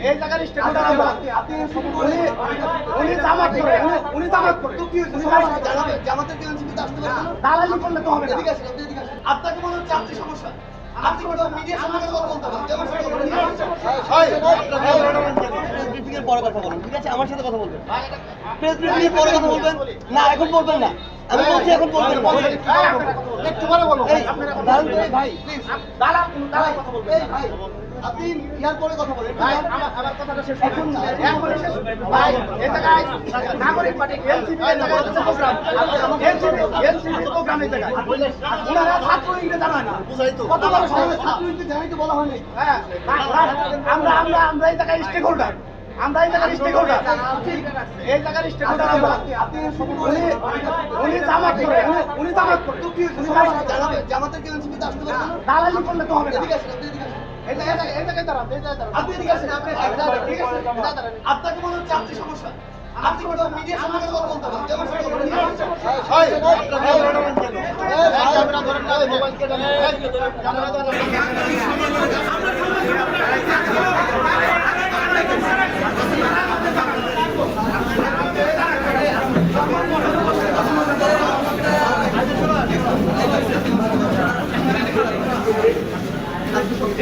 এই জায়গার স্টেট উনি উনি জামাত করে উনি- উনি জামাত করে। উনি জামাত করে। জামাতের কি এনসিপিতে আসতে পারবেন না? দালালি করলে তো হবে না। এদিকে আসেন, আপনি এদিকে আপনাকে মনে হচ্ছে আপনি সমস্যা। আপনি কোনো মিডিয়ার সঙ্গে কথা বলতে পারেন। যেমন সেটা বলেন। ব্রিফিংয়ের পরে কথা বলুন ঠিক আছে? আমার সাথে কথা বলবেন। প্রেস ব্রিফিংয়ের পরে কথা বলবেন? না এখন বলবেন না। আমি বলছি এখন বলবেন না। একটু পরে ভাই। আপনি ইয়ার পরে কথা বলেন। ভাই আমার আমার কথাটা শেষ এখন এখন শেষ ভাই এই জায়গায় নাগরিক পার্টি এনসিপি এর প্রোগ্রাম। এনসিপি এনসিপি প্রোগ্রাম এই জায়গায়। ওনারা ছাত্র ইংরেজি জানায় না। বুঝাই তো। কত বড় সমস্যা? ছাত্রীকে জানাইতে বলা হয়নি। হ্যাঁ আমরা আমরা আমরা এই জায়গায় স্টেক হোল্ডার আমরা এই জায়গার স্টেক হোল্ডার এই জায়গার হোল্ডার আমরা উনি উনি জামাত করে উনি- উনি জামাত করে উনি জামাত করে। জামাতের- জামাতের কি আসতে পারবেন দালালি করলে তো হবে না এদিকে আসেন, আপনি এদিকে আসেন। এই জায়গায় এই জায়গায় দাঁড়ান এই জায়গায় দাঁড়ান আপনি এদিকে আসেন, আপনি এদিকে আসেন, ঠিক আছে? আপনাকে মনে হচ্ছে আপনি সমস্যা আপনি কোনো মিডিয়ার সঙ্গে কথা বলতে পারেন যেমন সেটা বলেন। ক্যামেরা ধরেন মোবাইল কেটে ক্যামেরা ধরেন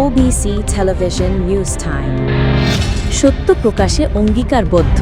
ওবিসি টেলিভিশন নিউজ টাইম সত্য প্রকাশে অঙ্গীকারবদ্ধ।